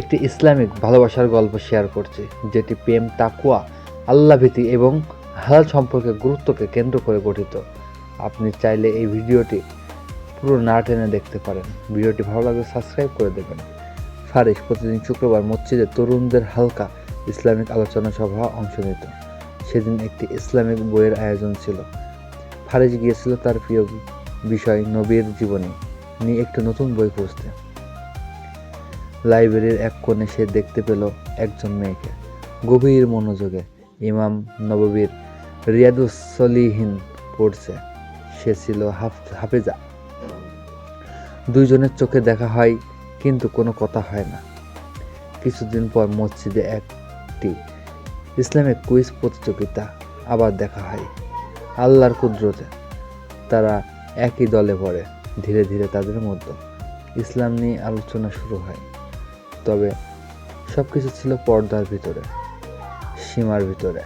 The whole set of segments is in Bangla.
একটি ইসলামিক ভালোবাসার গল্প শেয়ার করছি, যেটি প্রেম, তাকুয়া আল্লাভীতি এবং হাল সম্পর্কে গুরুত্বকে কেন্দ্র করে গঠিত। আপনি চাইলে এই ভিডিওটি পুরো না টেনে দেখতে পারেন। ভিডিওটি ভালো লাগলে সাবস্ক্রাইব করে দেবেন। ফারিস প্রতিদিন শুক্রবার মসজিদে তরুণদের হালকা ইসলামিক আলোচনা সভা অংশ নিত। সেদিন একটি ইসলামিক বইয়ের আয়োজন ছিল। ফারিস গিয়েছিল তার প্রিয় বিষয় নবীর জীবনী নিয়ে একটি নতুন বই খুঁজতে। লাইব্রেরির এক কোণে সে দেখতে পেল একজন মেয়েকে। গভীর মনোযোগে ইমাম নববীর রিয়াদুসলিহীন পড়ছে। সে ছিল হাফ- হাফেজা। দুইজনের চোখে দেখা হয়, কিন্তু কোনো কথা হয় না। কিছুদিন পর মসজিদে একটি ইসলামিক কুইজ প্রতিযোগিতা আবার দেখা হয়। আল্লাহর কুদরতে তারা একই দলে পড়ে, ধীরে ধীরে তাদের মধ্যে ইসলাম নিয়ে আলোচনা শুরু হয়। তবে সব কিছু ছিল পর্দার ভিতরে, সীমার ভিতরে।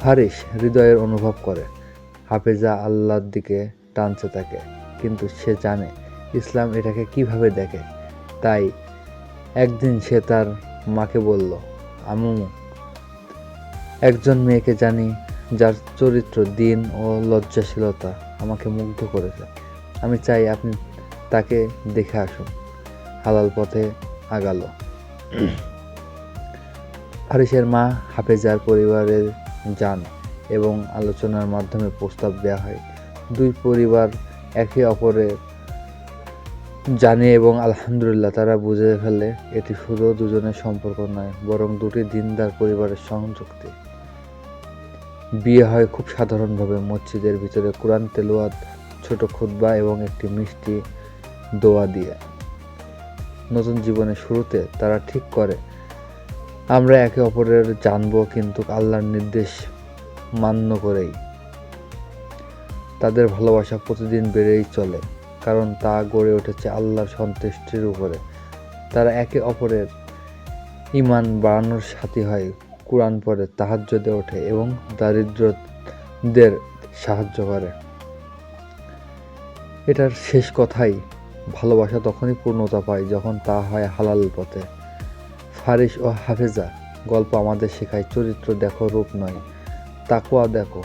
ফারিস হৃদয়ের অনুভব করে, হাফেজা আল্লাহর দিকে টানছে তাকে, কিন্তু সে জানে ইসলাম এটাকে কীভাবে দেখে। তাই একদিন সে তার মাকে বলল আমু একজন মেয়েকে জানি যার চরিত্র, দিন ও লজ্জাশীলতা আমাকে মুগ্ধ করেছে। আমি চাই আপনি তাকে দেখে আসুন। হালাল পথে আগালো। ফারিসের মা হাফেজার পরিবারের যান এবং আলোচনার মাধ্যমে প্রস্তাব দেওয়া হয়। দুই পরিবার একে অপরের জানে এবং আলহামদুলিল্লাহ তারা বুঝে ফেলে, এটি শুধু দুজনের সম্পর্ক নয়, বরং দুটি দিনদার পরিবারের সংযুক্তি। বিয়ে হয় খুব সাধারণভাবে মসজিদের ভিতরে কোরআন তেলোয়াত ছোট খুতবা এবং একটি মিষ্টি দোয়া দিয়ে। নতুন জীবনের শুরুতে তারা ঠিক করে। আমরা একে অপরের জানব কিন্তু আল্লাহর নির্দেশ মান্য করেই। তাদের ভালোবাসা প্রতিদিন বেড়েই চলে, কারণ তা গড়ে উঠেছে আল্লাহর সন্তুষ্টির উপরে। তারা একে অপরের ইমান বাড়ানোর সাথী হয়, কোরআন পড়ে, তাহাজ্জুদে ওঠে এবং দারিদ্রদের সাহায্য করে। এটার শেষ কথাই ভালোবাসা তখনই পূর্ণতা পায় যখন তা হয় হালাল পথে। ফারিস ও হাফেজা, গল্প আমাদের শেখায়, চরিত্র দেখো, রূপ নয়। তাকুয়া দেখো।